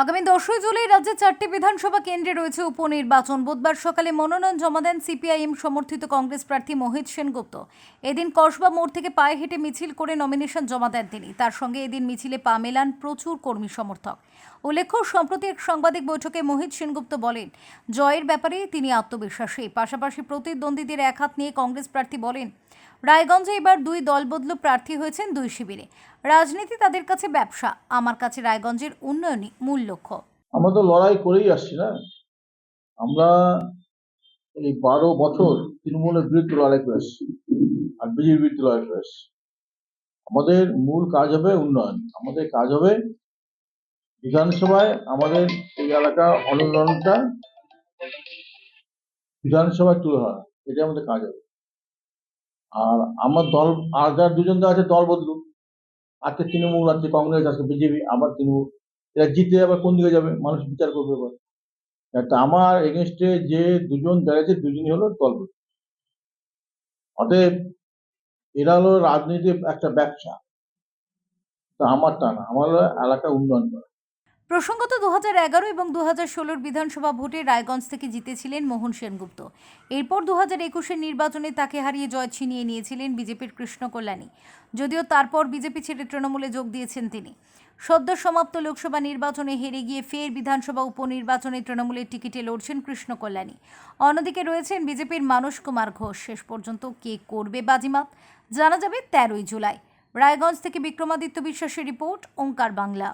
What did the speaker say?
আগামী দশই জুলাই রাজ্যে চারটি বিধানসভা কেন্দ্রে রয়েছে উপনির্বাচন। বুধবার সকালে মনোনয়ন জমা দেন সিপিআইএম সমর্থিত কংগ্রেস প্রার্থী মোহিত সেনগুপ্ত। এদিন কসবা মোড় থেকে পায়ে হেঁটে মিছিল করে নমিনেশন জমা দেন তিনি। তার সঙ্গে এদিন মিছিলে পা মেলান প্রচুর কর্মী সমর্থক। উল্লেখ্য, সম্প্রতি এক সাংবাদিক বৈঠকে মোহিত সেনগুপ্ত বলেন, জয়ের ব্যাপারে তিনি আত্মবিশ্বাসী। পাশাপাশি প্রতিদ্বন্দ্বীদের এক হাত নিয়ে কংগ্রেস প্রার্থী বলেন, রায়গঞ্জে এবার দুই দলবদলু প্রার্থী হয়েছেন দুই শিবিরে। রাজনীতি তাদের কাছে ব্যবসা। আমার কাছে রায়গঞ্জের উন্নয়নই মূল লক্ষ্য। আমরা তো লড়াই করেই আসছি না। আমরা এই বারো বছর তৃণমূলের বিরুদ্ধে লড়াই করে আসছি আর বিজেপির বিরুদ্ধে লড়াই করে আসছি আমাদের মূল কাজ হবে উন্নয়ন। আমাদের কাজ হবে বিধানসভায় আমাদের এই এলাকা অনুন্নয়নটা বিধানসভায় তুলে ধরা। এটা আমাদের কাজ হবে। আর আমার দল, আর যার দুজন আছে দল বদলুক। আজকে তৃণমূল, আজকে কংগ্রেস, আজকে বিজেপি, আবার তৃণমূল। এরা জিতে আবার কোন দিকে যাবে? মানুষ বিচার করবে এবার। তা আমার এগেনস্টে যে দুজন দাঁড়িয়েছে, দুজনই হলো দল অতএব এরা হলো রাজনীতির একটা ব্যবসা। তা আমার টানা আমার এলাকা উন্নয়ন করা। প্রসঙ্গত দু হাজার এগারো এবং দু হাজার ষোলোর বিধানসভা ভোটে রায়গঞ্জ থেকে জিতেছিলেন মোহন সেনগুপ্ত। এরপর দু হাজার একুশের নির্বাচনে তাকে হারিয়ে জয় ছিনিয়ে নিয়েছিলেন বিজেপির কৃষ্ণ কল্যাণী। যদিও তারপর বিজেপি ছেড়ে তৃণমূলে যোগ দিয়েছেন তিনি। সদ্য সমাপ্ত লোকসভা নির্বাচনে হেরে গিয়ে ফের বিধানসভা উপনির্বাচনে তৃণমূলের টিকিটে লড়ছেন কৃষ্ণ কল্যাণী। অন্যদিকে রয়েছেন বিজেপির মানস কুমার ঘোষ। শেষ পর্যন্ত কে করবে বাজিমাত? জানা যাবে তেরোই জুলাই। রায়গঞ্জ থেকে বিক্রমাদিত্য বিশ্বাসের রিপোর্ট, ওঙ্কার বাংলা।